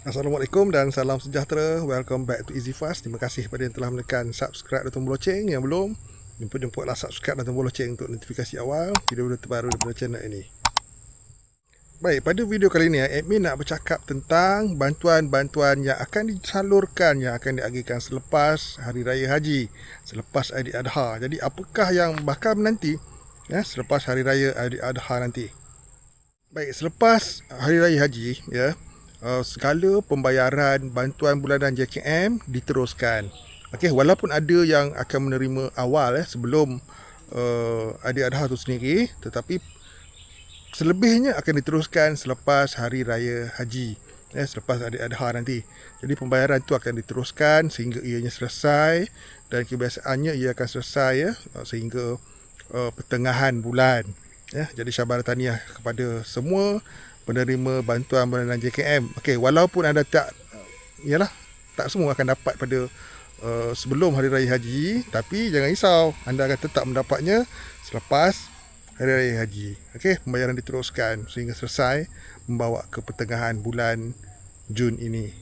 Assalamualaikum dan salam sejahtera. Welcome back to Easy Fast. Terima kasih kepada yang telah menekan subscribe dan tombol loceng. Yang belum, jemput-jemputlah subscribe dan tombol loceng untuk notifikasi awal video-video terbaru daripada channel ini. Baik, pada video kali ini, admin nak bercakap tentang bantuan-bantuan yang akan disalurkan, yang akan diagihkan selepas Hari Raya Haji, selepas Aidil Adha. Jadi, apakah yang bakal menanti ya, selepas Hari Raya Aidil Adha nanti? Baik, selepas Hari Raya Haji, ya, uh, segala pembayaran bantuan bulanan JKM diteruskan. Okey, walaupun ada yang akan menerima awal eh sebelum uh, Aidil Adha tu sendiri, tetapi selebihnya akan diteruskan selepas hari raya haji eh selepas ada adha nanti jadi pembayaran itu akan diteruskan sehingga ianya selesai dan kebiasaannya ia akan selesai ya sehingga uh, pertengahan bulan ya jadi syabar tahniah kepada semua penerima bantuan bulanan JKM okey walaupun anda tak ialah tak semua akan dapat pada uh, sebelum hari raya haji tapi jangan risau anda akan tetap mendapatnya selepas Hari Raya Haji. Okey, pembayaran diteruskan sehingga selesai membawa ke pertengahan bulan Jun ini.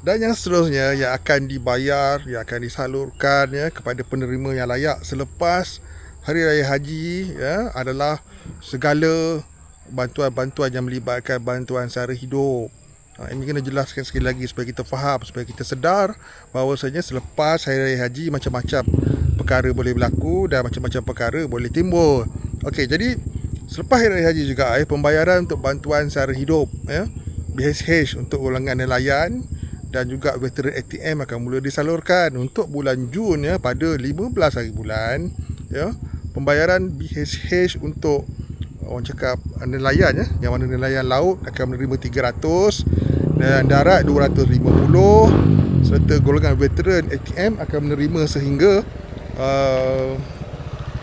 Dan yang seterusnya yang akan dibayar, yang akan disalurkan ya kepada penerima yang layak selepas Hari Raya Haji ya adalah segala bantuan-bantuan yang melibatkan bantuan sara hidup. Ha, ini kena jelaskan sekali lagi supaya kita faham, supaya kita sedar bahawasanya selepas Hari Raya Haji macam-macam perkara boleh berlaku dan macam-macam perkara boleh timbul. Okey, jadi selepas hari haji juga eh pembayaran untuk bantuan sara hidup ya. BSH untuk golongan nelayan dan juga veteran ATM akan mula disalurkan untuk bulan Jun ya pada 15 hari bulan ya. Pembayaran BSH untuk orang cakap nelayan ya, yang mana nelayan laut akan menerima 300 dan darat 250 serta golongan veteran ATM akan menerima sehingga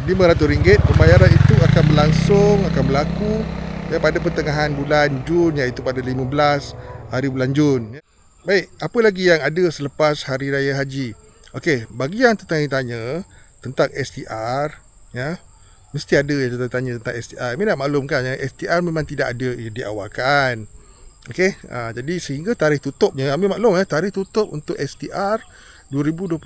RM500 uh, pembayaran itu akan berlangsung akan berlaku ya, pada pertengahan bulan Jun iaitu pada 15 hari bulan Jun baik apa lagi yang ada selepas hari raya haji? Okey bagi yang tertanya-tanya tentang STR ya mesti ada yang tertanya tentang STR ini nak maklumkan yang STR memang tidak ada di awal kan okey uh, jadi sehingga tarikh tutupnya ambil maklum ya tarikh tutup untuk STR 2025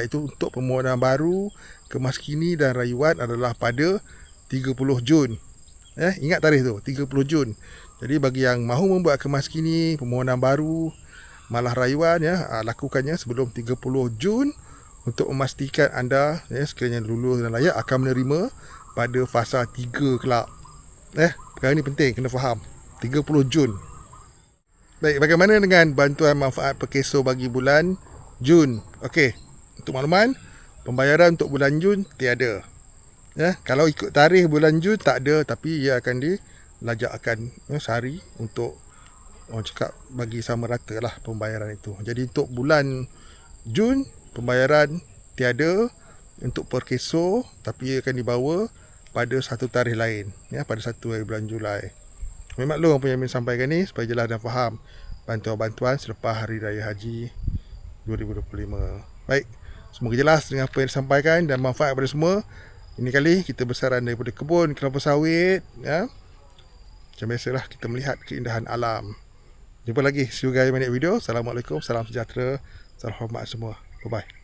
iaitu untuk permohonan baru kemaskini dan rayuan adalah pada 30 Jun. Eh, ingat tarikh tu, 30 Jun. Jadi bagi yang mahu membuat kemaskini, permohonan baru, malah rayuan ya, ah, lakukannya sebelum 30 Jun untuk memastikan anda ya, sekiranya lulus dan layak akan menerima pada fasa 3 kelak. Eh, perkara ini penting kena faham. 30 Jun. Baik, bagaimana dengan bantuan manfaat perkeso bagi bulan Jun. Okey. Untuk makluman, pembayaran untuk bulan Jun tiada. Ya, kalau ikut tarikh bulan Jun tak ada tapi ia akan dilajakkan ya, sehari untuk orang cakap bagi sama rata lah pembayaran itu. Jadi untuk bulan Jun pembayaran tiada untuk per keso tapi ia akan dibawa pada satu tarikh lain ya pada satu hari bulan Julai. Memang lu apa yang saya sampaikan ni supaya jelas dan faham bantuan-bantuan selepas hari raya haji 2025. Baik, semoga jelas dengan apa yang disampaikan dan manfaat kepada semua. Ini kali kita besaran daripada kebun kelapa sawit. Ya. Macam biasalah kita melihat keindahan alam. Jumpa lagi. See you guys in video. Assalamualaikum. Salam sejahtera. Salam hormat semua. Bye-bye.